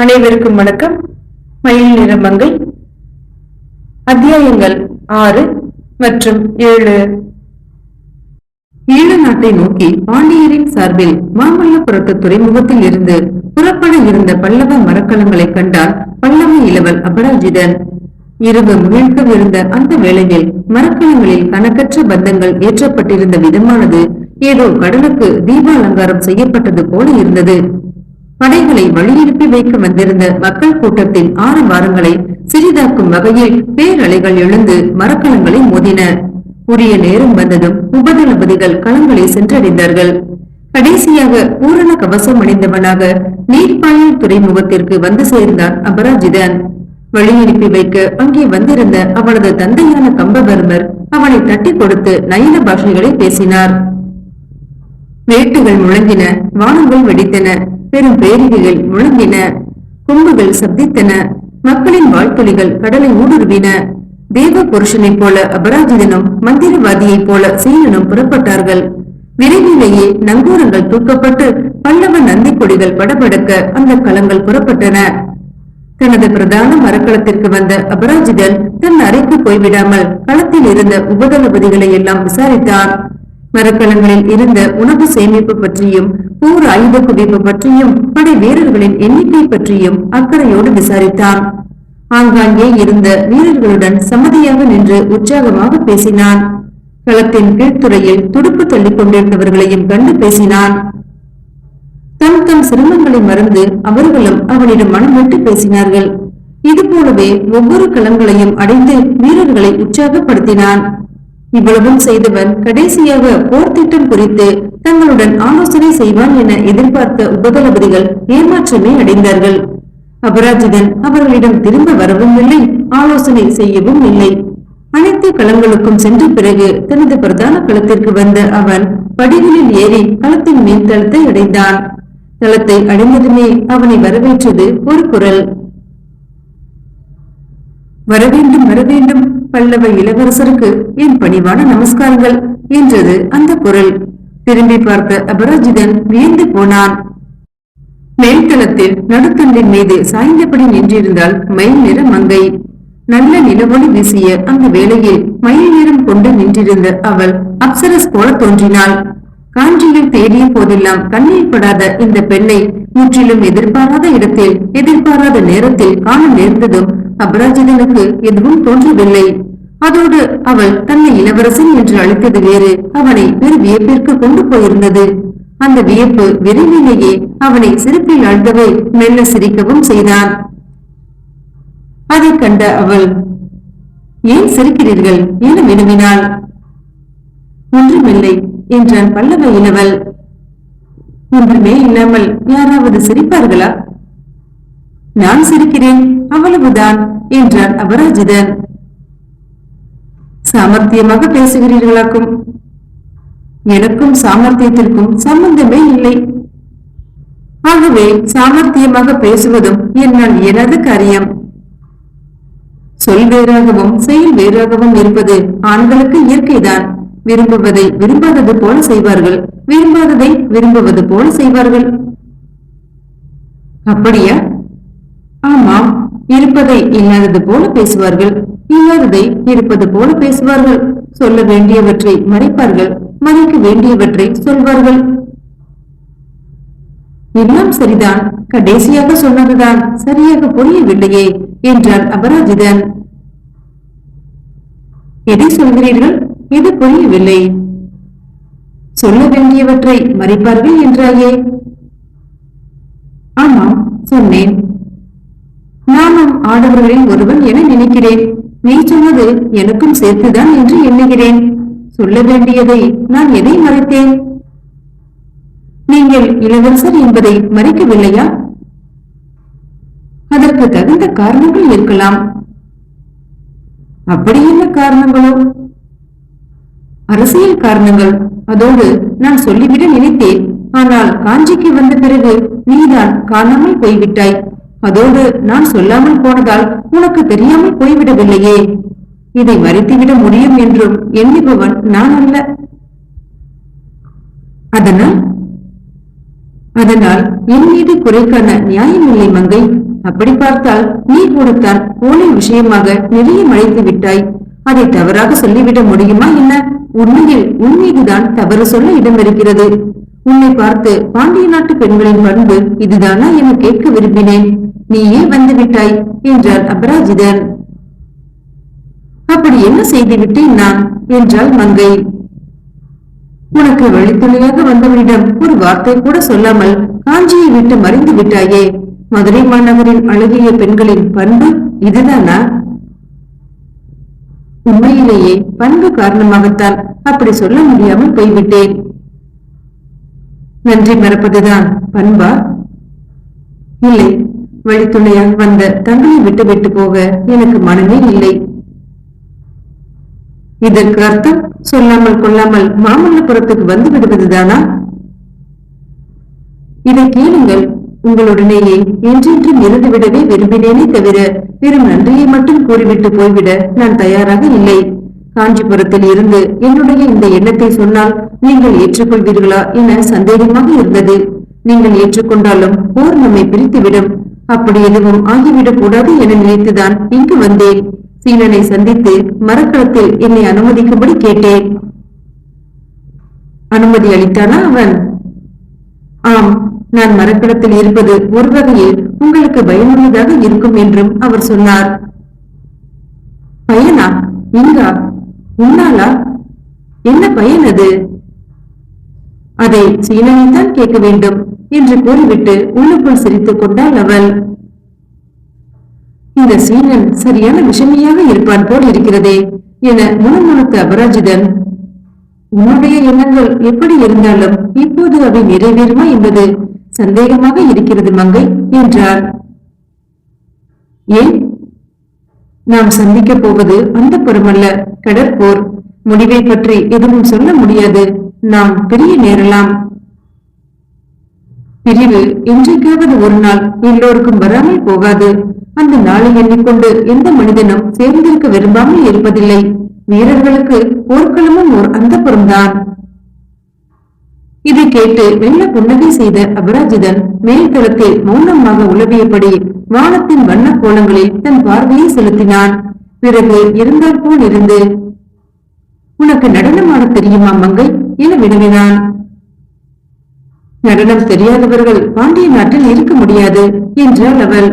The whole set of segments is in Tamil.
அனைவருக்கும் வணக்கம். மயில் நிற அத்தியாயங்கள் ஆறு மற்றும் ஏழு. ஈழ நாட்டை நோக்கி பாண்டியரின் சார்பில் மாமல்லபுரத்து துறைமுகத்தில் இருந்து புறப்பட இருந்த பல்லவ மரக்கலங்களை கண்டால் பல்லவ இளவல் அபராஜிதன். இரவு முகிழ்க்கவிருந்த அந்த வேளையில் மரக்கலங்களில் கணக்கற்ற பந்தங்கள் ஏற்றப்பட்டிருந்த விதமானது ஏதோ கடலுக்கு தீபாலங்காரம் செய்யப்பட்டது போல இருந்தது. படைகளை வழியிருப்பி வைக்க வந்திருந்த மக்கள் கூட்டத்தின் ஆரவாரங்களை சிறிதாக்கும் வகையில் பேரலைகள் எழுந்து மரக்கலங்களை மோதின. உரிய நேரம் வந்ததும் உபதளபதிகள் களங்களை சென்றடைந்தார்கள். கடைசியாக பூரண கவசம் அணிந்தவனாக நீர்ப்பாயல் துறைமுகத்திற்கு வந்து சேர்ந்தான் அபராஜிதன். வழியனுப்பி வைக்க அங்கே வந்திருந்த அவனது தந்தையான கம்பவர்மர் அவனை தட்டி கொடுத்து நயன பாஷைகளை பேசினார். வேட்டுகள் முழங்கின வானங்கள் வெடித்தன. பெரும் பேரிகைகள் முழங்கின. கொம்புகள் சப்தித்தன. மக்களின் வாழ்த்துளிகள் கடலை ஊடுருவின. தேவ புருஷனைப் போல அபராஜிதனும் மந்திரவாதியைப் போல சீலனும் புறப்பட்டார்கள். விரைவிலேயே நங்கூரங்கள் தூக்கப்பட்டு பல்லவ நந்தி கொடிகள் படபடக்க அந்த களங்கள் புறப்பட்டன. தனது பிரதான மரக்களத்திற்கு வந்த அபராஜிதன் தன் அறைக்கு போய்விடாமல் களத்தில் இருந்த உபதளபதிகளை எல்லாம் விசாரித்தான். மரக்கலங்களில் இருந்த உணவு சேமிப்பு பற்றியும் போர் ஆயுத குவிப்பு பற்றியும் படை வீரர்களின் எண்ணிக்கை பற்றியும் அக்கறையோடு விசாரித்தான். ஆங்காங்கே இருந்த வீரர்களுடன் சமதியாக நின்று உற்சாகமாக பேசினான். களத்தின் கீழ்த்துறையில் துடுப்பு தள்ளிக் கொண்டிருந்தவர்களையும் கண்டு பேசினான். தம் தம் சிரமங்களை மறந்து அவர்களும் அவனிடம் மனம் விட்டு பேசினார்கள். இது போலவே ஒவ்வொரு களங்களையும் அடைந்து வீரர்களை உற்சாகப்படுத்தினான். இவ்வளவும் செய்தவன் கடைசியாக போர் திட்டம் குறித்து தங்களுடன் ஆலோசனை செய்வான் என எதிர்பார்த்த உபதளபதிகள் ஏமாற்றமே அடைந்தார்கள். அபராஜிதன் அவர்களிடம் திரும்ப வரவும் இல்லை ஆலோசனை செய்யவும் இல்லை. அனைத்து களங்களுக்கும் சென்ற பிறகு தனது பிரதான களத்திற்கு வந்த அவன் படிகளில் ஏறி களத்தின் மேல் தளத்தை அடைந்தான். தளத்தை அடைந்ததுமே அவனை வரவேற்றது ஒரு குரல். வரவேண்டும் வரவேண்டும் பல்லவ இளவரசருக்கு என் பணிவான நமஸ்காரங்கள் என்றது அந்த குரல். திரும்பி பார்த்த அபராஜிதன் வியந்து போனான். மேல்தளத்தில் நடுத்தண்டின் மீது சாய்ந்தபடி நின்றிருந்தால் மயில் நிற மங்கை. நல்ல நிலவொளி வீசிய அந்த வேளையில் மயில் நிறம் கொண்டு நின்றிருந்த அவள் அப்சரஸ் போல தோன்றினாள். காஞ்சியில் தேடிய போதெல்லாம் கண்ணில் படாத இந்த பெண்ணை முற்றிலும் எதிர்பாராத இடத்தில் எதிர்பாராத நேரத்தில் காண நேர்ந்ததும் அபராஜிதனுக்கு எதுவும் தோன்றவில்லை. அதோடு அவள் தன்னை இளவரசன் என்று அழைத்தது வேறு அவனை பெரு வியப்பிற்கு கொண்டு போயிருந்தது. அந்த வியப்பு விரைவிலேயே அவனை சிரிப்பில் ஆழ்ந்தவை மெல்ல சிரிக்கவும் செய்தான். அதைக் கண்ட அவள் ஏன் சிரிக்கிறீர்கள்? என வினவினாள் ஒன்றுமில்லை என்றான் பல்லவ இளவல். ஒன்றுமே இல்லாமல் யாராவது சிரிப்பார்களா? நான் சிரிக்கிறேன். அவ்வளவுதான் என்றான் அபராஜிதன். சாமர்த்தியமாக பேசுகிறீர்களாக்கும். எனக்கும் சாமர்த்தியத்திற்கும் சம்பந்தமே இல்லை. ஆகவே சாமர்த்தியமாக பேசுவதும் என்னால் எனது காரியம். சொல் வேறாகவும் செயல் வேறாகவும் இருப்பது ஆண்களுக்கு இயற்கைதான். விரும்புவதை விரும்பாதது போல செய்வார்கள் விரும்பாததை விரும்புவது போல செய்வார்கள். அப்படியா? ஆமாம். இருப்பதை இல்லாதது போல பேசுவார்கள். இல்லாததை இருப்பது போல பேசுவார்கள். சொல்ல வேண்டியவற்றை மறைப்பார்கள். மறைக்க வேண்டியவற்றை சொல்வார்கள். எல்லாம் சரிதான். கடைசியாக சொன்னதுதான். சரியாக புரியவில்லையே என்றான் அபராஜிதன். எதை சொல்கிறீர்கள்? எது புரியவில்லை? சொல்ல வேண்டியவற்றை மறைப்பார்கள் என்றாயே. ஆமாம் சொன்னேன். நானும் ஆடவர்களில் ஒருவன் என நினைக்கிறேன். நீ சொன்னது எனக்கும் சேர்த்துதான் என்று எண்ணுகிறேன். சொல்ல வேண்டியதை நான் எதை மறைத்தேன்? நீங்கள் இளவரசர் என்பதை மறைக்கவில்லையா? அதற்கு தகுந்த காரணங்கள் இருக்கலாம். அப்படி என்ன காரணங்களோ? அரசியல் காரணங்கள். அதோடு நான் சொல்லிவிட நினைத்தேன். ஆனால் காஞ்சிக்கு வந்த பிறகு நீதான் காணாமல் போய்விட்டாய். அதோடு நான் சொல்லாமல் போனதால் உனக்கு தெரியாமல் போய்விடவில்லையே. இதை மறைத்துவிட முடியும் என்றும் எண்ணிபவன் நான் அல்ல. அதனால் அதனால் என் மீது குறைக்கான நியாயமில்லை மங்கை. அப்படி பார்த்தால் நீ கூடத்தான் போலி விஷயமாக நிறைய மழைத்து விட்டாய். அதை தவறாக சொல்லிவிட முடியுமா என்ன? உண்மையில் உன் மீதுதான் தவறு சொல்ல இடம் இருக்கிறது உன்னை பார்த்து பாண்டிய நாட்டு பெண்களின் பண்பு இதுதானா என கேட்க விரும்பினேன். நீயே வந்து விட்டாய் என்றார் அபராஜிதன். அப்படி என்ன செய்து விட்டேன் நான்? என்றாள் மங்கை. உனக்கு வழித்துணையாக வந்தவனிடம் ஒரு வார்த்தை கூட சொல்லாமல் காஞ்சியை விட்டு மறைந்து விட்டாயே. மதுரை மாநகரின் அழகிய பெண்களின் பண்பு இதுதானா? உண்மையிலேயே பண்பு காரணமாகத்தான் அப்படி சொல்ல முடியாமல் போய்விட்டேன். நன்றி மறப்பதுதான் பண்பா? இல்லை வழித்துணையாக வந்த தங்களை விட்டு விட்டு போக எனக்கு மனமே இல்லை. இதற்கு அர்த்தம் சொல்லாமல் கொள்ளாமல் மாமல்லபுரத்துக்கு வந்து விடுவதுதானா? இதை கேளுங்கள் உங்களுடனேயே என்றென்றும் இருந்துவிடவே விரும்பினேனே தவிர வெறும் நன்றியை மட்டும் கூறிவிட்டு போய்விட நான் தயாராக இல்லை. காஞ்சிபுரத்தில் இருந்து என்னுடைய இந்த எண்ணத்தை சொன்னால் நீங்கள் ஏற்றுக்கொள்வீர்களா என சந்தேகமாக இருந்தது. நீங்கள் ஏற்றுக்கொண்டாலும் போர் நம்மை பிரித்துவிடும். அப்படி எதுவும் ஆகிவிடக் கூடாது என நினைத்துதான் இங்கு வந்தேன். சீனனை சந்தித்து மரக்களத்தில் என்னை அனுமதிக்கும்படி கேட்டேன். அனுமதி அளித்தானா அவன்? ஆம் நான் மரக்களத்தில் இருப்பது ஒரு வகையில் உங்களுக்கு பயனுள்ளதாக இருக்கும் என்றும் அவர் சொன்னார். பயனா? இங்கா? உன்னாலா? என்ன பயன் அது? அதை சீனனைத்தான் கேட்க வேண்டும் என்று கூறிவிட்டு உள்ளுக்குள் சிரித்துக் கொண்டாள் அவள். இந்த சீனன் சரியான விஷமியாக இருப்பான் போல் இருக்கிறதே என முணுமுணுத்த அபராஜிதன். உன்னுடைய எண்ணங்கள் எப்படி இருந்தாலும் இப்போது அவை நிறைவேறுமா என்பது சந்தேகமாக இருக்கிறது மங்கை என்றார் ஏன்? நாம் சந்திக்க போவது அந்த புறமல்ல. கடற்போர். முடிவை பற்றி எதுவும் சொல்ல முடியாது. நாம் பிரிய நேரலாம். பிரிவு என்றைக்காவது ஒரு நாள் எல்லோருக்கும் வராமல் போகாது. அந்த நாளை எண்ணிக்கொண்டு எந்த மனிதனும் சேர்ந்திருக்க விரும்பாமல் இருப்பதில்லை. வீரர்களுக்கு போர்க்களமும் ஓர் அந்தப்புறம்தான். இதை கேட்டு வெள்ள புன்னகை செய்த அபராஜிதன் மேல்தளத்தில் மௌனமாக உலவியபடி வானத்தின் வண்ண கோலங்களில் தன் பார்வையை செலுத்தினான். பிறகு இருந்தால் போல் இருந்து உனக்கு நடனமாட தெரியுமா மங்கை? என வினவினான். நடனம் தெரியாதவர்கள் பாண்டிய நாட்டில் இருக்க முடியாது என்றாள் அவள்.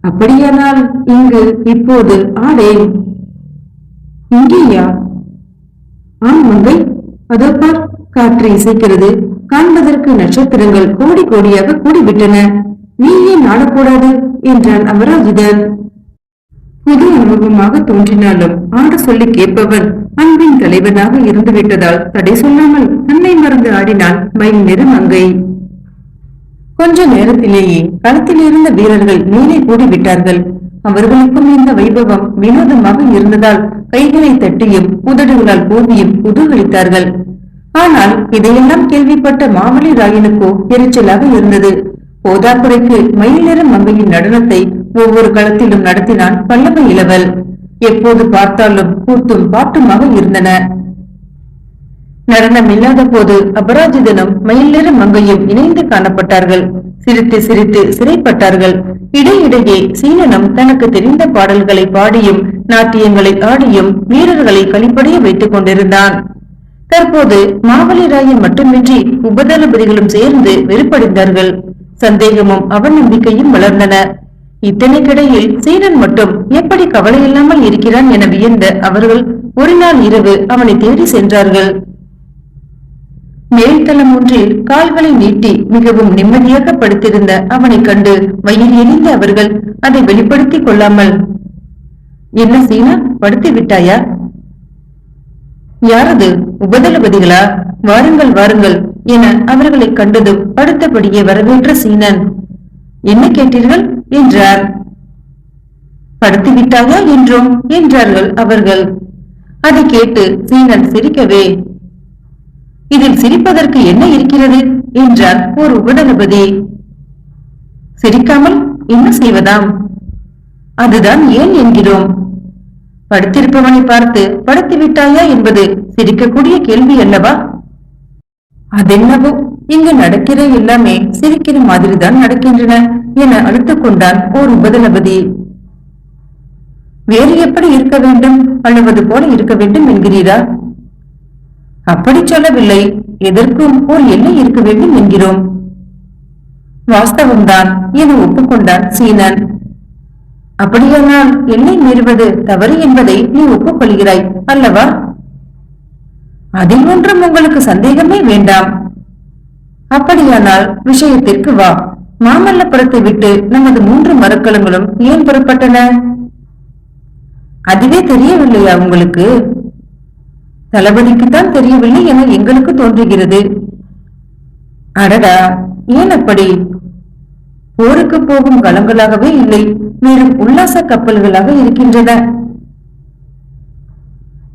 அப்படியானால் இங்கு இப்போது ஆடேன். இங்கேயா? ஆம் மங்கை. அதோ பார் காற்று இசைக்கிறது. காண்பதற்கு நட்சத்திரங்கள் கோடி கோடியாக கூடிவிட்டன. நீ ஏன் ஆடக்கூடாது என்றான் அபராஜிதன் புது அனுபவமாக தோன்றினாலும் ஆட சொல்லி கேட்பவன் அன்பின் தலைவனாக இருந்து விட்டதால் தடை சொல்லாமல் தன்னை மறந்து ஆடினான் மயில் மங்கை. கொஞ்ச நேரத்திலேயே களத்தில் இருந்த வீரர்கள் மேலே கூடிவிட்டார்கள். அவர்களுக்கும் இந்த வைபவம் வினோதமாக இருந்ததால் கைகளை தட்டியும் உதடுகளால் கூவியும் குதூகலித்தார்கள். ஆனால் இதையெல்லாம் கேள்விப்பட்ட மாமலி ராயனுக்கோ எரிச்சலாக இருந்தது. போதாக்குறைக்கு மயில் மங்கையின் நடனத்தை ஒவ்வொரு களத்திலும் நடத்தினான் பல்லவ இளவல். எப்போது பார்த்தாலும் கூத்தும் பாட்டுமாக இருந்தன. நடனம் இல்லாத போது அபராஜிதனும் மயிலிற மங்கையும் இணைந்து காணப்பட்டார்கள். சிரித்து சிரித்து சிறைப்பட்டார்கள். இடையிடையே சீனனும் தனக்கு தெரிந்த பாடல்களை பாடியும் நாட்டியங்களை ஆடியும் வீரர்களை கழிப்படைய வைத்துக் கொண்டிருந்தான். தற்போது மாவலிராயன் மட்டுமின்றி உபதளபதிகளும் சேர்ந்து வெறுப்படைந்தார்கள். சந்தேகமும் அவநம்பிக்கையும் வளர்ந்தன. இத்தனைக்கிடையில் சீனன் மட்டும் எப்படி கவலை இல்லாமல் இருக்கிறான் என வியந்த அவர்கள் ஒரு நாள் இரவு அவனை தேடி சென்றார்கள். மேல்தளம் ஒன்றில் கால்களை நீட்டி மிகவும் நிம்மதியாக படுத்திருந்த அவனை கண்டு வயிறு எரிந்த அவர்கள் அதை வெளிப்படுத்தி கொள்ளாமல் என்ன சீனா படுத்து விட்டாயா? யாரது? உபதளபதிகளா? வாருங்கள் வாருங்கள். என அவர்களை கண்டதும் படுத்தபடியே வரவேற்ற சீனன் என்ன கேட்டீர்கள்? என்றார். படுத்து விட்டாயா என்றும் என்றார்கள் அவர்கள். அதை கேட்டு சீனன் சிரிக்கவே இதில் சிரிப்பதற்கு என்ன இருக்கிறது? என்றார் ஒரு உபதளபதி சிரிக்காமல் என்ன செய்வதாம்? அதுதான் ஏன்? என்கிறோம். படுத்திருப்பவனை பார்த்து படுத்து விட்டாயா என்பது சிரிக்கக்கூடிய கேள்வி அல்லவா? அதென்னவோ? இங்கு நடக்கிற எல்லாமே சிரிக்கிற மாதிரிதான் நடக்கின்றன என அழுத்துக் கொண்டான் ஓர் உபதளபதி. வேறு எப்படி இருக்க வேண்டும்? அழுவது போல இருக்க வேண்டும் என்கிறீரா? அப்படி சொல்லவில்லை. எதற்கும் ஓர் எல்லை இருக்க வேண்டும் என்கிறோம். வாஸ்தவம்தான் என ஒப்புக்கொண்டான் சீனன். அப்படியானால் எல்லை மீறுவது தவறு என்பதை நீ ஒப்புக்கொள்கிறாய் அல்லவா? அதில் ஒன்றும் உங்களுக்கு சந்தேகமே வேண்டாம். அப்படியானால் விஷயத்திற்கு வா. மாமல்லபுரத்தை விட்டு நமது மூன்று மரக்கலங்களும் ஏன் புறப்பட்டன? அதுவே தெரியவில்லையா உங்களுக்கு? தளபதிக்குத்தான் தெரியவில்லை என எங்களுக்கு தோன்றுகிறது. அடடா ஏன் அப்படி? போருக்கு போகும் கலங்களாகவே இல்லை. மேலும் உல்லாச கப்பல்களாக இருக்கின்றன.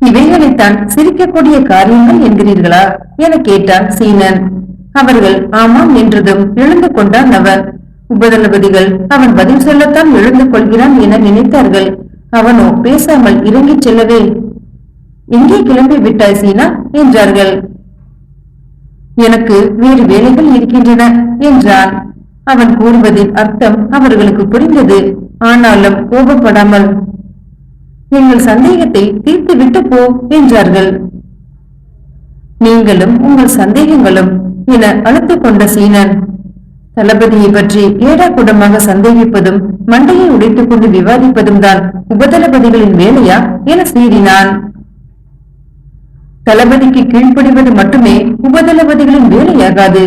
இவைகளைத்தான் சிரிக்கக்கூடிய காரியங்கள் என்கிறீர்களா? என கேட்டான் சீனன். அவர்கள் ஆமாம் என்றதும் எழுந்து கொண்டான் அவன் உபதளபதிகள் அவன் பதில் சொல்லத்தான் எழுந்து கொள்கிறான் என நினைத்தார்கள். அவனோ பேசாமல் இறங்கிச் செல்லவே. எங்கே கிளம்பி விட்டாய் சீனா? என்றார்கள். எனக்கு வேறு வேலைகள் இருக்கின்றன என்றான். அவன் கூறுவதின் அர்த்தம் அவர்களுக்கு புரிந்தது. ஆனாலும் கோபப்படாமல் எங்கள் சந்தேகத்தை தீர்த்து விட்டு போ என்றார்கள். நீங்களும் உங்கள் சந்தேகங்களும் என அழுத்து கொண்ட சீனன் தளபதியை பற்றி ஏடாகுடமாக சந்தேகிப்பதும் மண்டையை உடைத்துக் கொண்டு விவாதிப்பதும் தான் உபதளபதிகளின் வேலையா என சீறினான். தளபதிக்கு கீழ்ப்படிவது மட்டுமே உபதளபதிகளின் வேலையாகாது.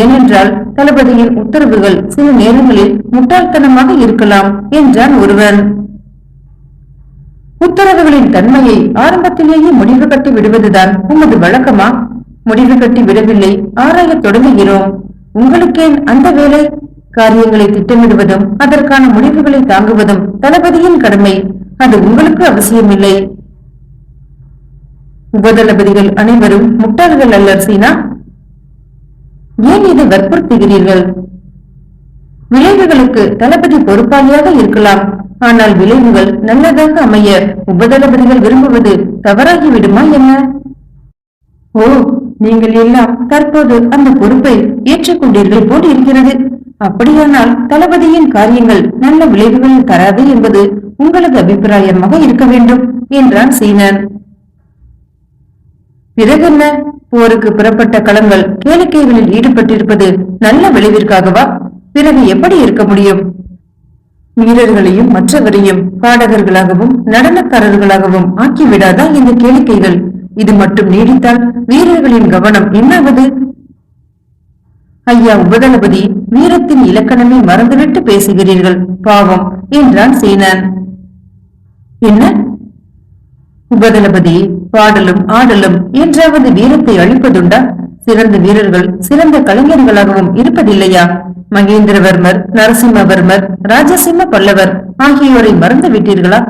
ஏனென்றால் தளபதியின் உத்தரவுகள் சில நேரங்களில் முட்டாள்தனமாக இருக்கலாம் என்றான் ஒருவன். உத்தரவுகளின் தன்மையை ஆரம்பத்திலேயே முடிவு கட்டி விடுவதுதான் உமது வழக்கமா? முடிவு கட்டி விடவில்லை ஆராய தொடங்குகிறோம். உங்களுக்கேன் அந்த வேலை? காரியங்களை திட்டமிடுவதும் அதற்கான முடிவுகளை தாங்குவதும் தளபதியின் கடமை. அது உங்களுக்கு அவசியமில்லை. உபதளபதிகள் அனைவரும் முட்டாள்கள் அல்லர் சீனா? ஏன் இதை வற்புறுத்துகிறீர்கள்? விளைவுகளுக்கு தளபதி பொறுப்பாளியாக இருக்கலாம். ஆனால் விளைவுகள் நல்லதாக அமைய உபதளபதிகள் விரும்புவது தவறாகிவிடுமா என்ன? ஓ நீங்கள் எல்லாம் தற்போது அந்த பொறுப்பை ஏற்றுக்கொண்டீர்கள் போல் இருக்கிறது அப்படியானால் தளபதியின் காரியங்கள் நல்ல விளைவுகள் தராது என்பது உங்களது அபிப்பிராயமாக இருக்க வேண்டும் என்றான் சீனன். பிறகென்ன? போருக்கு புறப்பட்ட களங்கள் கேளிக்கைகளில் ஈடுபட்டிருப்பது நல்ல விளைவிற்காகவா? பிறகு எப்படி இருக்க முடியும்? வீரர்களையும் மற்றவரையும் பாடகர்களாகவும் நடனக்காரர்களாகவும் ஆக்கிவிடாதா இந்த கேளிக்கைகள்? இது மட்டும் நீடித்தால் வீரர்களின் கவனம் என்னாவது? ஐயா உபதளபதி வீரத்தின் இலக்கணமே மறந்துவிட்டு பேசுகிறீர்கள் பாவம் என்றான் சீனன். என்ன? உபதளபதி பாடலும் ஆடலும் என்றாவது வீரத்தை அழிப்பதுண்டா? சிறந்த வீரர்கள் சிறந்த கலைஞர்களாகவும் இருப்பதில்லையா? மகேந்திரவர்மர் நரசிம்மவர்மர் ராஜசிம்ம பல்லவர் ஆகியோரை மறந்து விட்டீர்களா?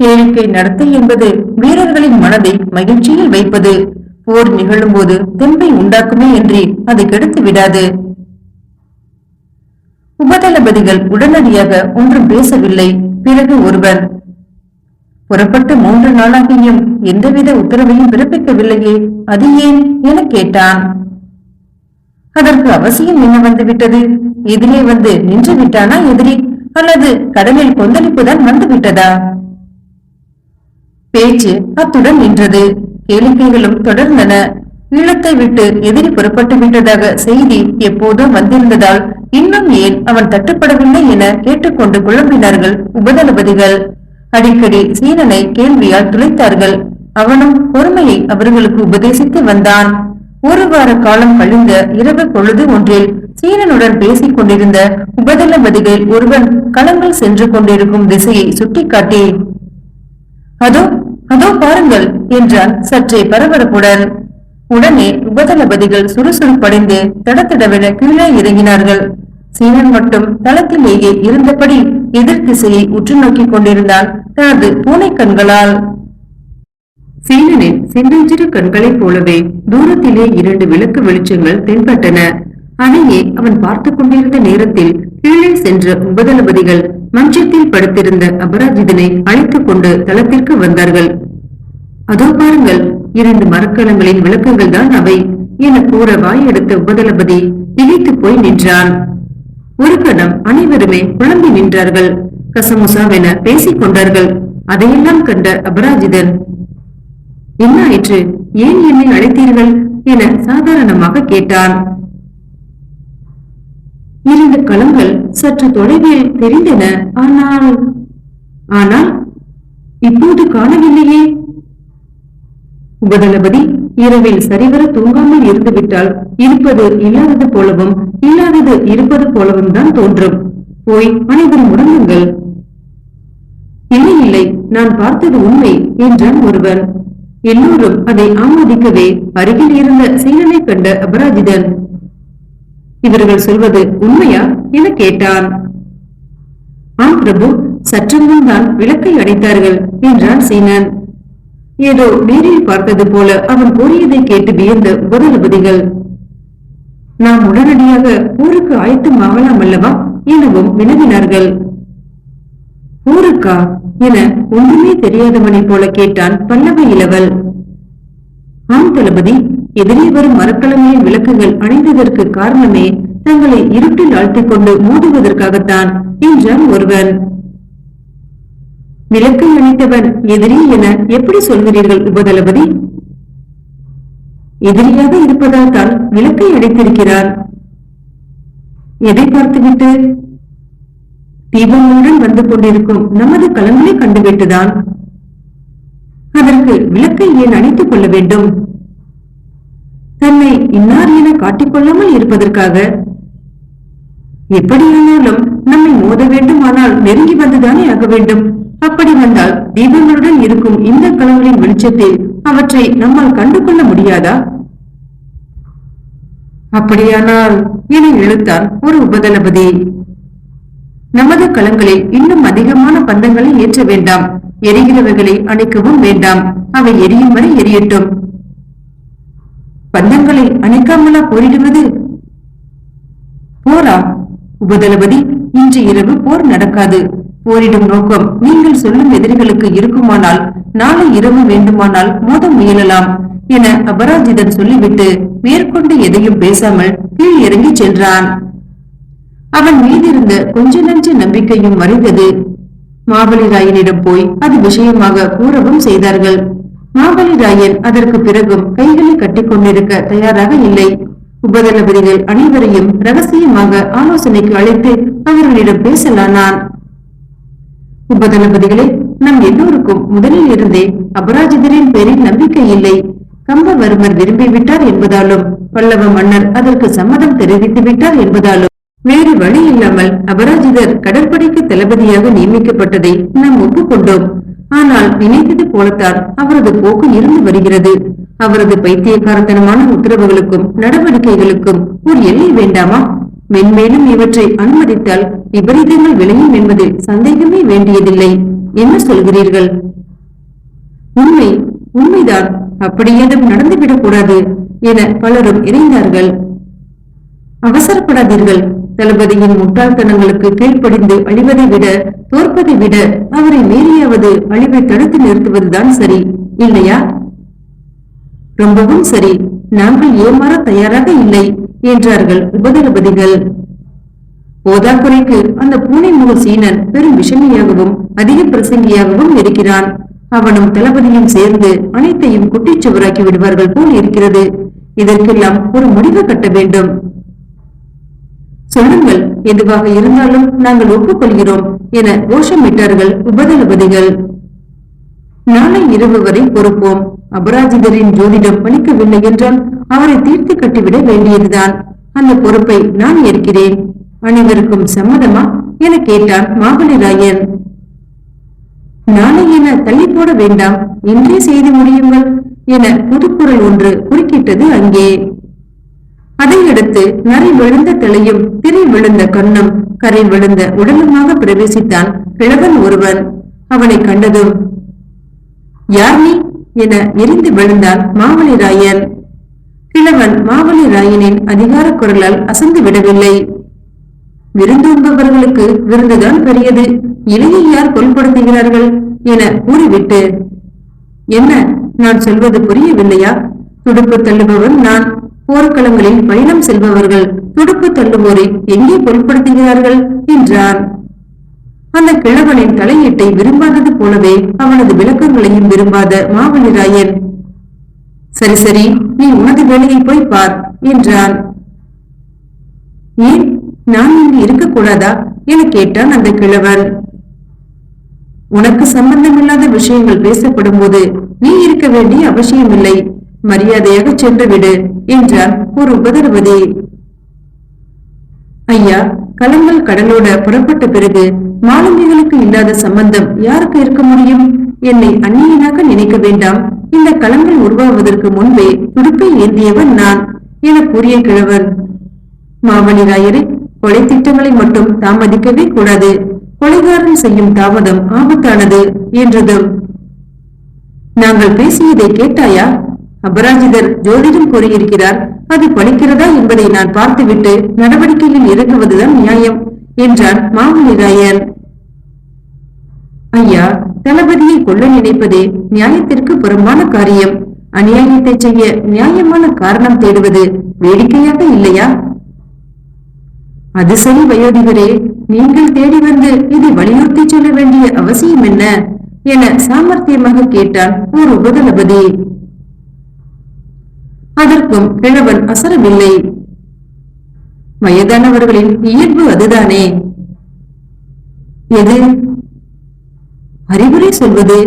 கேளிக்கை நடத்தை என்பது வீரர்களின் மனதை மகிழ்ச்சியில் வைப்பது. போர் நிகழும் போது தெம்பை உண்டாக்குமே என்று அதை கெடுத்து விடாது. உபதளபதிகள் உடனடியாக ஒன்றும் பேசவில்லை. பிறகு ஒருவர் புறப்பட்டு மூன்று நாளாகியும் எந்தவித உத்தரவையும் பிறப்பிக்கவில்லையே அது ஏன் என கேட்டான். அதற்கு அவசியம் என்ன வந்துவிட்டது? எதிரே வந்து நின்று விட்டானா எதிரி? அல்லது கடலில் கொந்தளிப்புதான் வந்து விட்டதா? பேச்சு அத்துடன் நின்றது. கேளிக்கைகளும் தொடர்ந்தன. ஈழத்தை விட்டு எதிரி புறப்பட்டு விட்டதாக செய்தி எப்போதோ வந்திருந்ததால் இன்னும் ஏன் அவன் தட்டுப்படவில்லை என கேட்டுக்கொண்டு குழம்பினார்கள் உபதளபதிகள். அடிக்கடி சீனனை கேள்வியால் துளைத்தார்கள். அவனும் பொறுமையை அவர்களுக்கு உபதேசித்து வந்தான். ஒரு வார காலம் கழிந்த இரவு பொழுது ஒன்றில் சீனனுடன் பேசிக் கொண்டிருந்த உபதளபதிகள் ஒருவன் களங்கள் சென்று கொண்டிருக்கும் திசையை சுட்டிக்காட்டி அதோ அதோ பாருங்கள் என்றான் சற்றே பரபரப்புடன். உடனே உபதளபதிகள் சுறுசுறுப்படைந்து தடத்தடவென கீழே இறங்கினார்கள். சீனன் மட்டும் தளத்திலேயே இருந்தபடி எதிர் திசையை உற்று நோக்கிக் கொண்டிருந்தான் தனது பூனை கண்களால். சீனனின் செந்தஞ்சிறு கண்களைப் போலவே தூரத்திலே இரண்டு விளக்கு வெளிச்சங்கள் தென்பட்டன. அதையே அவன் பார்த்துக் கொண்டிருந்த நேரத்தில் கீழே சென்ற உபதளபதிகள் மஞ்சத்தில் படுத்திருந்த அபராஜிதனை அழைத்துக் கொண்டு தளத்திற்கு வந்தார்கள். அதோ பாருங்கள் இரண்டு மரக்கலங்களின் விளக்குகள் தான் அவை என கூற வாயெடுத்த உபதளபதி திகைத்து போய் நின்றான். ஒரு கணம் அனைவருமே குழம்பி நின்றார்கள். கசமுசாவென பேசிக் கொண்டார்கள். அதையெல்லாம் கண்ட அபராஜிதன் என்ன ஆயிற்று? ஏன் என்னை அழைத்தீர்கள்? என சாதாரணமாக கேட்டான். இரண்டு களங்கள் சற்று தொலைவில் தெரிந்தன ஆனால் ஆனால் இப்போது காணவில்லையே? உபதளபதி இரவில் சரிவர தூங்காமல் இருந்துவிட்டால் இருப்பது இல்லாதது போலவும் இல்லாதது இருப்பது போலவும் தான் தோன்றும். போய் அனைவரும் உறங்குங்கள். இல்லை இல்லை நான் பார்த்தது உண்மை என்றான் ஒருவன். எல்லோரும் அதை ஆமோதிக்கவே அருகில் இருந்த சீனனை கண்ட அபராஜிதன். இவர்கள் சொல்வது உண்மையா என கேட்டான். ஆம் பிரபு சற்று தான் விளக்கை அடைத்தார்கள் என்றான் சீனன். ஏதோ நேரில் பார்த்தது போல அவன் கூறியதை கேட்டு வியந்த உபதளபதிகள் நாம் உடனடியாக ஊருக்கு ஆயத்தம் ஆகலாம் அல்லவா? எனவும் வினவினார்கள். ஊருக்கா? என ஒன்றுமே தெரியாதவனைப் போல கேட்டான் பல்லவ இளவல். ஆம் தளபதி எதிரே வரும் மரக்கலமையின் விளக்குகள் அணைந்ததற்கு காரணமே தங்களை இருட்டில் ஆழ்த்திக் கொண்டு மூடுவதற்காகத்தான் என்றான் ஒருவன். விளக்கை அணைத்தவன் எதிரி என எப்படி சொல்கிறீர்கள் உபதளபதி? எதிரியாக இருப்பதால் தான் விளக்கை அடைத்திருக்கிறார். எதை பார்த்துவிட்டு? தீபங்களுடன் வந்து கொண்டிருக்கும் நமது கலங்களை கண்டுவிட்டுதான். அதற்கு விளக்கை ஏன் அணைத்துக் கொள்ள வேண்டும்? தன்னை இன்னார் என காட்டிக்கொள்ளாமல் இருப்பதற்காக எப்படியானாலும் நம்மை மோத வேண்டுமானால் நெருங்கி வந்துதானே ஆக வேண்டும். அப்படி வந்தால் தீபங்களுடன் இருக்கும் இந்த கலங்களின் வெளிச்சத்தில் அவற்றை நம்மால் கண்டு கொள்ள முடியாதா? அப்படியானால் என இழுத்தான் ஒரு உபதளபதி நமது களங்களில் இன்னும் அதிகமான பந்தங்களை ஏற்ற வேண்டாம். எரிகிறவைகளை அணைக்கவும் வேண்டாம். அவை எரியும் வரை எரியட்டும். பந்தங்களை அணைக்காமலா போரிடுவது? போரா? உபதளபதி இன்று இரவு போர் நடக்காது. போரிடும் நோக்கம். நீங்கள் சொல்லும் எதிரிகளுக்கு இருக்குமானால் நாளை இரவு வேண்டுமானால் மோத முயலலாம் என அபராஜிதன் சொல்லிவிட்டு மேற்கொண்டு எதையும் பேசாமல் கீழ் இறங்கி சென்றான். அவன் மீதிருந்த கொஞ்ச நஞ்ச நம்பிக்கையும் மறைந்தது. மாபலி ராயனிடம் போய் அது விஷயமாக கூறவும் செய்தார்கள். மாபலி ராயன் அதற்கு பிறகும் கைகளை கட்டி கொண்டிருக்க தயாராக இல்லை. உபதளபதிகள் அனைவரையும் ரகசியமாக ஆலோசனைக்கு அழைத்து அவர்களிடம் பேசலானான். உபதளபதிகளே நம் எல்லோருக்கும் முதலில் இருந்தே அபராஜிதரின் பேரில் நம்பிக்கை இல்லை. கம்பவர்மர் விரும்பிவிட்டார் என்பதாலும் பல்லவ மன்னர் அதற்கு சம்மதம் தெரிவித்து விட்டார் என்பதாலும் வேறு வழி இல்லாமல் அபராஜிதர் கடற்படைக்கு தளபதியாக நியமிக்கப்பட்டதை நாம் ஒப்புக்கொண்டோம். ஆனால் நினைத்தது போலத்தான் அவரது போக்கு இருந்து வருகிறது. அவரது பைத்தியக்காரத்தனமான உத்தரவுகளுக்கும் நடவடிக்கைகளுக்கும் ஒரு எல்லை வேண்டாமா? மென்மேலும் இவற்றை அனுமதித்தால் விபரீதங்கள் விளையும் என்பதில் சந்தேகமே வேண்டியதில்லை. என்ன சொல்கிறீர்கள்? உண்மை உண்மைதான். அப்படி ஏதும் நடந்துவிடக் கூடாது என பலரும் இணைந்தார்கள் அவசரப்படாதீர்கள். தளபதியின் முட்டாள்தனங்களுக்கு கீழ்ப்படிந்து அழிவதை விட தோற்பதை விட அவரை மீறியாவது அழிவை தடுத்து நிறுத்துவதுதான் சரி இல்லையா? ரொம்பவும் சரி. நாங்கள் ஏமாற தயாராக இல்லை. என்றார்கள் உபதளபதிகள் போதாக்குறைக்கு அந்த பூனை முக சீனன் பெரும் விஷமியாகவும் அதிக பிரசங்கியாகவும் இருக்கிறான். அவனும் தளபதியும் சேர்ந்து அனைத்தையும் குட்டிச்சுவராக்கி விடுவார்கள் போல் இருக்கிறது. இதற்கெல்லாம் ஒரு முடிவு கட்ட வேண்டும். சொல்லுங்கள் எதுவாக இருந்தாலும் நாங்கள் ஒப்புக்கொள்கிறோம் என கோஷமிட்டார்கள் உபதளபதிகள் நாளை இரவு வரை பொறுப்போம். அபராஜிதரின் ஜோதிடம் பணிக்கவில்லை என்றால் அவரை தீர்த்து கட்டிவிட வேண்டியதுதான். அந்த பொறுப்பை நான் ஏற்கிறேன். அனைவருக்கும் சம்மதமா? என கேட்டான் மாபலிராயன் நாளை என தள்ளி போட வேண்டாம். இன்றே செய்து முடியுங்கள் என புதுக்குரல் ஒன்று குறுக்கிட்டது அங்கே. அதையடுத்து நரை விழுந்த தலையும் திரை விழுந்த கண்ணும் கரை விழுந்த உடலுமாக பிரவேசித்தான் கிழவன் ஒருவன். அவனை கண்டதும் யார் நீ? என எரிந்து விழுந்தான் மாமலிராயன் கிழவன் மாவலி ராயனின் அதிகார குரலால் அசந்து விடவில்லை. விருந்துண்பவர்களுக்கு விருந்துதான் பெரியது. இலையை யார் பொருள்படுத்துகிறார்கள் என கூறிவிட்டு என்ன? நான் சொல்வது புரியவில்லையா? துடுப்பு தள்ளுபவன் நான். போர்க்களங்களில் பயணம் செல்பவர்கள் துடுப்பு தள்ளுவோரை எங்கே பொருட்படுத்துகிறார்கள் என்றான். அந்த கிழவனின் தலையீட்டை விரும்பாதது போலவே அவனது விளக்கங்களையும் விரும்பாத மாவலிராயன் சரி சரி நீ உனது வேலையை போய் பார் என்றான். ஏன் நான் இங்கு இருக்கக்கூடாதா? என கேட்டான் அந்த கிழவன். உனக்கு சம்பந்தமில்லாத விஷயங்கள் பேசப்படும் போது நீ இருக்க வேண்டிய அவசியமில்லை. மரியாதையாக சென்று விடு என்றார் ஒரு உபதரபதி ஐயா கலங்கள் கடலோட புறப்பட்ட பிறகு மாலுமிகளுக்கு இல்லாத சம்பந்தம் யாருக்கு இருக்க முடியும்? என்னை அந்நியனாக நினைக்க வேண்டாம். இந்த களங்கள் உருவாவதற்கு முன்பே துடுப்பை ஏந்தியவன் நான் என கூறிய கிழவன். மாமணிராயரே கொலை திட்டங்களை மட்டும் தாமதிக்கவே கூடாது. கொலைகாரன் செய்யும் தாமதம் ஆபத்தானது என்றதும். நாங்கள் பேசியதை கேட்டாயா? அபராஜிதர் ஜோதிடம் கூறியிருக்கிறார். அது பலிக்கிறதா என்பதை நான் பார்த்துவிட்டு நடவடிக்கையில் இறங்குவதுதான் நியாயம் என்றார் மாபணிராயன் ஐயா தளபதியை கொல்ல நினைப்பதே நியாயத்திற்கு புறம்பான காரியம். அநியாயத்தை செய்ய நியாயமான காரணம் தேடுவது வேடிக்கையாக இல்லையா? அது சரி வயோதிகரே நீங்கள் தேடி வந்து இதை வலியுறுத்தி சொல்ல வேண்டிய அவசியம் என்ன? என சாமர்த்தியமாக கேட்டான் ஒரு உபதளபதி. அதற்கும் கிழவன் அசரவில்லை. வயதானவர்களின் இயல்பு அதுதானே. எது? அறிவுரை சொல்வது?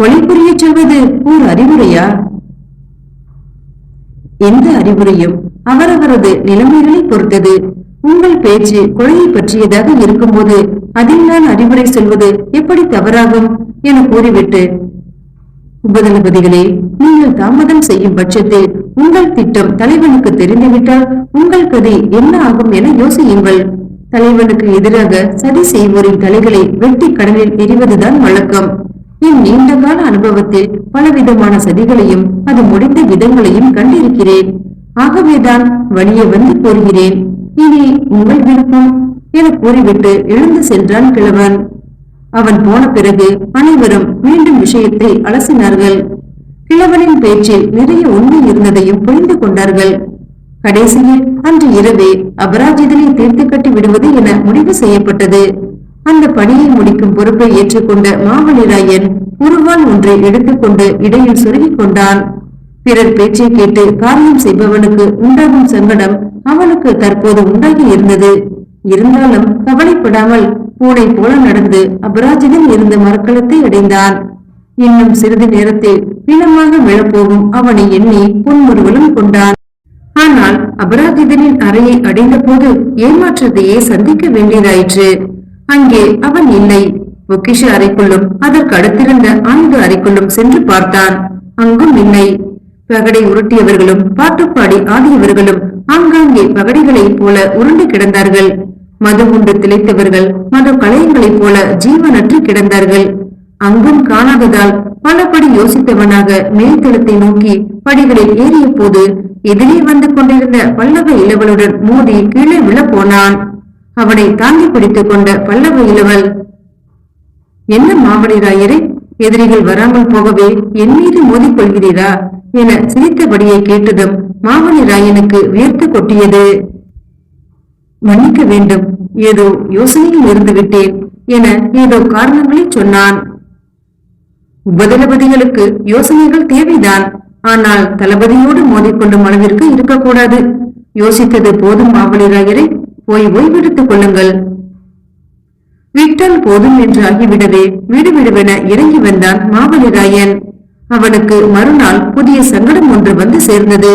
கொலை புரிய சொல்வது ஓர் அறிவுரையா? எந்த அறிவுரையும் அவரவரது நிலைமைகளை பொறுத்தது. உங்கள் பேச்சு கொலையை பற்றியதாக இருக்கும்போது அதில் நான் அறிவுரை சொல்வது எப்படி தவறாகும் என கூறிவிட்டு உபதளபதிகளே நீங்கள் தாமதம் செய்யும் பட்சத்தில் உங்கள் திட்டம் தலைவனுக்கு தெரிந்துவிட்டால் உங்கள் கதை என்ன ஆகும் என யோசியுங்கள். தலைவனுக்கு எதிராக சதி செய்வோரின் தலைகளை வெட்டி கடலில் எறிவதுதான் வழக்கம். என் நீண்டகால அனுபவத்தில் பலவிதமான சதிகளையும் அது முடிந்த விதங்களையும் கண்டிருக்கிறேன். ஆகவேதான் வழியே வந்து கூறுகிறேன் இனி உங்கள் விருப்பம் என கூறிவிட்டு எழுந்து சென்றான் கிழவன். அவன் போன பிறகு அனைவரும் மீண்டும் விஷயத்தை அலசினார்கள். கிழவனின் பேச்சில் நிறைய உண்மை இருந்ததையும் புரிந்து கொண்டார்கள். கடைசியில் அன்று இரவே அபராஜிதனை தீர்த்து கட்டி விடுவது என முடிவு செய்யப்பட்டது. அந்த பணியை முடிக்கும் பொறுப்பை ஏற்றுக்கொண்ட மாமணிராயன் உருவால் ஒன்றை எடுத்துக்கொண்டு இடையில் சொருகிக் கொண்டான். பிறர் பேச்சை கேட்டு காரியம் செய்பவனுக்கு உண்டாகும் சங்கடம் அவனுக்கு தற்போது உண்டாகி இருந்தது. இருந்தாலும் கவலைப்படாமல் பூனை போல நடந்து அபராஜிதன் இருந்த மரக்கலத்தை அடைந்தான். இன்னும் சிறிது நேரத்தில் பிணமாக விழப்போகும் அவனை எண்ணி புன்முறுவலும் கொண்டான். ஆனால் அபராஜிதனின் அறையை அடைந்த போது ஏமாற்றத்தையே சந்திக்க வேண்டியதாயிற்று. அங்கே அவன் இல்லை. பொக்கிஷ அறைக்குள்ளும் அதற்கு அடுத்திருந்த ஆயுத அறைக்குள்ளும் சென்று பார்த்தான். அங்கும் இல்லை. பகடை உருட்டியவர்களும் பாட்டுப்பாடி ஆடியவர்களும் ஆங்காங்கே பகடைகளைப் போல உருண்டு கிடந்தார்கள். மது உண்டு திளைத்தவர்கள் மது களையங்களைப் போல ஜீவனற்று கிடந்தார்கள். அங்கும் காணாததால் பலபடி யோசித்தவனாக மேல்தளத்தை நோக்கி படிகளில் ஏறிய போது எதிரே வந்து கொண்டிருந்த பல்லவ இளவலுடன் மோதி கீழே விழ போனான் அவனை தாங்கி பிடித்துக் கொண்ட பல்லவ இளவல் என்ன மாவடி ராயரே எதிரிகள் வராமல் போகவே என் மீது மோதிக்கொள்கிறீரா? என சிரித்தபடியை கேட்டதும் மாவடி ராயனுக்கு வியர்த்து கொட்டியது. மன்னிக்க வேண்டும் ஏதோ யோசனையில் இருந்து விட்டேன் என ஏதோ காரணங்களை சொன்னான். உபதளபதிகளுக்கு யோசனைகள் தேவைதான். ஆனால் தளபதியோடு மோதிக்கொள்ளும் அளவிற்கு இருக்கக்கூடாது. யோசித்தது போதும் மாவலிராயரை போய் ஓய்வெடுத்துக் கொள்ளுங்கள். விட்டால் போதும் என்று ஆகிவிடவே விடுவிடுவென இறங்கி வந்தான் மாவலிராயன் அவனுக்கு மறுநாள் புதிய சங்கடம் ஒன்று வந்து சேர்ந்தது.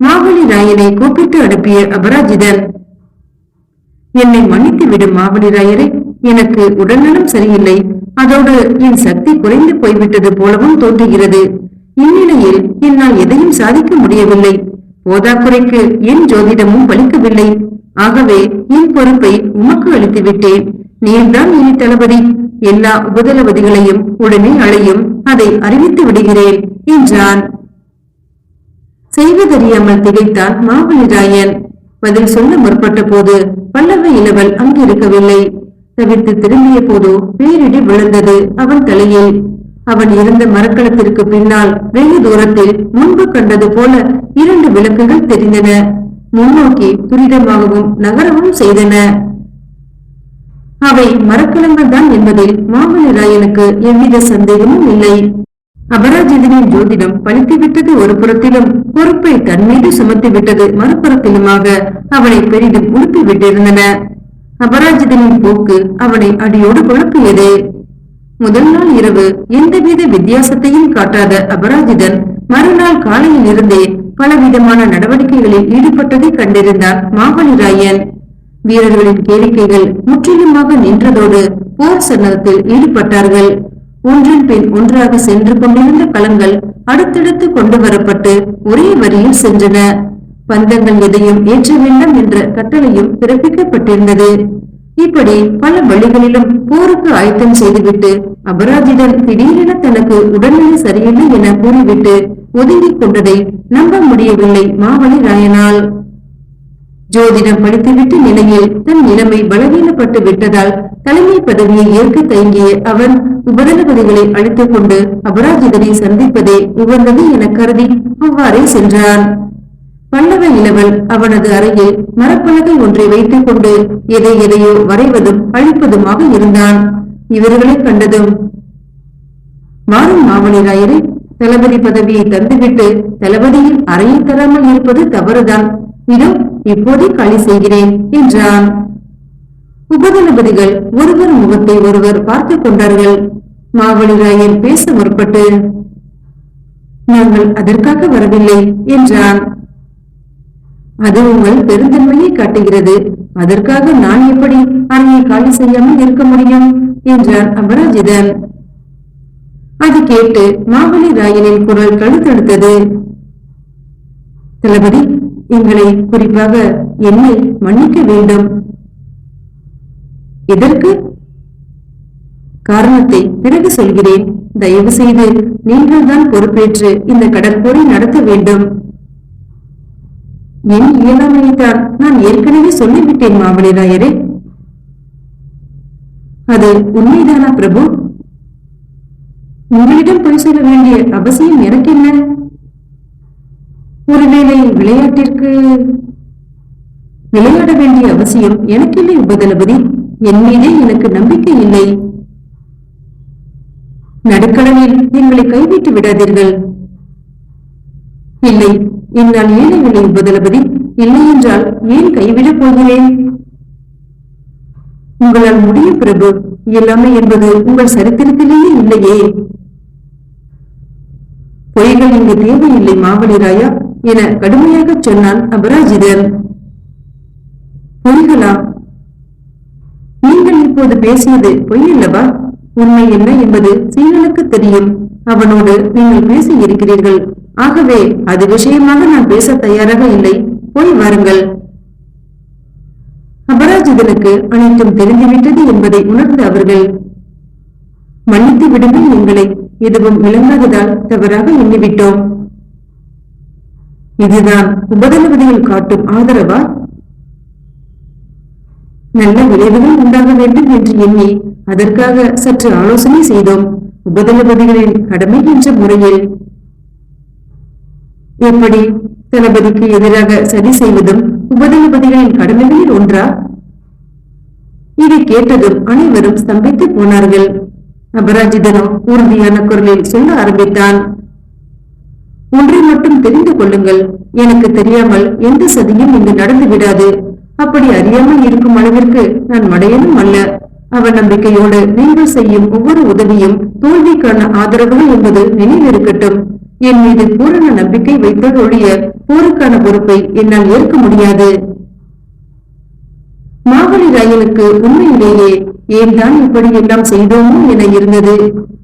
மாவலிராயனை கூப்பிட்டு அனுப்பிய அபராஜிதன் என்னை மன்னித்து விடும் மாவலிராயரே எனக்கு உடல்நலம் சரியில்லை. அதோடு என் சக்தி குறைந்து போய்விட்டது போலவும் தோன்றுகிறது. இந்நிலையில் என்னால் எதையும் சாதிக்க முடியவில்லை. போதாக்குறைக்கு என் ஜோதிடமும் பலிக்கவில்லை. ஆகவே என் பொறுப்பை உமக்கு அளித்து விட்டேன் நீர்தான் இனி தளபதி. எல்லா உபதளபதிகளையும் உடனே அழையும். அதை அறிவித்து விடுகிறேன் என்றான். செய்வதறியாமல் திகைத்தான் மாவலிராயன் பதில் சொல்ல முற்பட்ட போது பல்லவ இளவல் அங்கிருக்கவில்லை. தவிர்த்து திரும்பிய போதோ பேரிடி விழுந்தது அவன் தலையில். அவன் இருந்த மரக்களத்திற்கு பின்னால் வெகு தூரத்தில் முன்பு கண்டது போல இரண்டு விளக்குகள் தெரிந்தன. முன்னோக்கி துரிதமாகவும் நகரவும் செய்தன. அவை மரக்கலங்கள் தான் என்பதில் மாமல்லராயனுக்கு எவ்வித சந்தேகமும் இல்லை. அபராஜிதனின் ஜோதிடம் பழித்துவிட்டது ஒரு புறத்திலும் பொறுப்பை தன் மீது சுமத்தி விட்டது மறுபுறத்திலுமாக அவனை பெரிதும் உடுப்பி விட்டிருந்தன அபராஜிதனின் போக்கு அவனை அடியோடு குழப்பியது. முதல் நாள் இரவு எந்தவித வித்தியாசத்தையும் காட்டாத அபராஜிதன் மறுநாள் காலையில் இருந்தே பலவிதமான நடவடிக்கைகளில் ஈடுபட்டதை கண்டிருந்தார் மாவலிராயன் வீரர்களின் கேளிக்கைகள் முற்றிலுமாக நின்றதோடு போர் சன்னதத்தில் ஈடுபட்டார்கள். ஒன்றின் பின் ஒன்றாக சென்று கொண்டிருந்த களங்கள் அடுத்தடுத்து கொண்டு வரப்பட்டு ஒரே வரியில் சென்றன. பந்தங்கள் எதையும் ஏற்ற வேண்டும் என்ற கட்டளையும் பிறப்பிக்கப்பட்டிருந்தது. இப்படி பல வழிகளிலும் போருக்கு ஆயத்தம் செய்துவிட்டு அபராஜிதன் திடீரென தனக்கு உடல்நிலை சரியில்லை என கூறிவிட்டு ஒதுங்கிக் கொண்டதை நம்ப முடியவில்லை மாவழி ராயனால். ஜோதிடம் படித்துவிட்ட நிலையில் தன் நிலைமை பலவீனப்பட்டு விட்டதால் தலைமை பதவியை ஏற்க தயங்கிய அவன் உபதளபதிகளை அழைத்துக் கொண்டு அபராஜிதனை சந்திப்பதே உகந்தது என கருதி அவ்வாறே சென்றான். பல்லவ இளவல் அவனது அறையில் மரப்பலகை ஒன்றை வைத்துக் கொண்டு எதை எதையோ வரைவதும் அழிப்பதுமாக இருந்தான். இவர்களை கண்டதும் மாறும் மாமனிராயரை தளபதி பதவியை தந்துவிட்டு தளபதியின் அறையை தராமல் இருப்பது தவறுதான். இதோ இப்போதே களி செய்கிறேன் என்றான். உபதளபதிகள் ஒருவர் முகத்தை ஒருவர் பார்த்துக் கொண்டார்கள். மாவழிராயன் பேச முற்பட்டு நாங்கள் அதற்காக வரவில்லை என்றான். அது உங்கள் பெருந்தன்மையை காட்டுகிறது. அதற்காக நான் எப்படி அறையை காலி செய்யாமல் இருக்க முடியும்? என்றான் அபராஜிதன். அது கேட்டு மாவலி ராயனின் குரல் கழுத்தெடுத்தது தளபதி எங்களை குறிப்பாக என்னை மன்னிக்க வேண்டும். எதற்கு? காரணத்தை பிறகு சொல்கிறேன். தயவு செய்து நீங்கள்தான் பொறுப்பேற்று இந்த கடற்போரை நடத்த வேண்டும். என் இயலாமையைத்தான் நான் ஏற்கனவே சொல்லிவிட்டேன் மாவளி ராயரே. அது உண்மைதானா பிரபு? உங்களிடம் போய் சொல்ல வேண்டிய அவசியம் எனக்கு என்ன ஒருவேளை விளையாட்டிற்கு விளையாட வேண்டிய அவசியம் எனக்கில்லை உபதளபதி? என் மீதே எனக்கு நம்பிக்கை இல்லை. நடுக்கடலில் எங்களை கைவிட்டு விடாதீர்கள். இல்லை. என்னால் ஏனவில்லை உபதளபதி? இல்லை என்றால் ஏன் கைவிடப் போகிறேன்? உங்களால் முடியும் பிரபு. இயலாமை என்பது உங்கள் சரித்திரத்திலேயே இல்லையே. பொய்கள் இங்கு தேவையில்லை மாவளிராயா என கடுமையாக சொன்னான் அபராஜிதன். பொய்களா? நீங்கள் இப்போது பேசியது பொய் அல்லவா? உண்மை என்ன என்பது சீனனுக்கு தெரியும். அவனோடு நீங்கள் பேசி இருக்கிறீர்கள் ஆகவே அது விஷயமாக நான் பேச தயாராக இல்லை. போய் வாருங்கள். அபராஜிதனுக்கு அனைத்தும் தெரிந்துவிட்டது என்பதை உணர்ந்த அவர்கள் மன்னித்து விடுங்கள் எங்களை. எதுவும் விளங்காததால் தவறாக எண்ணிவிட்டோம். இதுதான் உபதளபதியில் காட்டும் ஆதரவா? நல்ல விளைவுகள் உண்டாக வேண்டும் என்று எண்ணி அதற்காக சற்று ஆலோசனை செய்தோம். உபதளபதிகளின் கடமை என்ற முறையில் எப்படி தளபதிக்கு எதிராக சதி செய்வதும் உபதளபதிகளின் கடமைகளில் ஒன்றா? இதை கேட்டதும் அனைவரும் ஸ்தம்பித்து போனார்கள். அபராஜிதனோ உறுதியான குரலில் சொல்ல ஆரம்பித்தான். ஒன்றை மட்டும் தெரிந்து கொள்ளுங்கள். எனக்கு தெரியாமல் எந்த சதியும் இங்கு நடந்து விடாது. அப்படி அறியாமல் இருக்கும் அளவிற்கு நான் மடையனும் அல்ல. அவ நம்பிக்கையோடு நீங்கள் செய்யும் ஒவ்வொரு உதவியும் தோல்விக்கான ஆதரவுகள் என்பது நினைவிருக்கட்டும். என் மீது பூரண நம்பிக்கை வைத்தால் போருக்கான பொறுப்பை என்னால் ஏற்க முடியாது. மாவழி ராயனுக்கு உண்மையிலேயே ஏன் தான் இப்படி எல்லாம் செய்தோமோ என இருந்தது.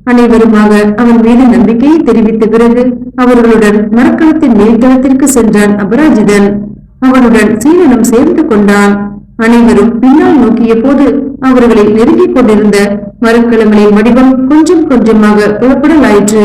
அனைவருமாக அவன் மீது நம்பிக்கையை தெரிவித்த பிறகு அவர்களுடன் மரக்களத்தின் மேல்தளத்திற்கு சென்றான் அபராஜிதன். அவனுடன் சீனனும் சேர்ந்து கொண்டான். அனைவரும் பின்னால் நோக்கிய போது அவர்களை நெருங்கிக் கொண்டிருந்த மரக்கலங்களின் வடிவம் கொஞ்சம் கொஞ்சமாக புறப்படலாயிற்று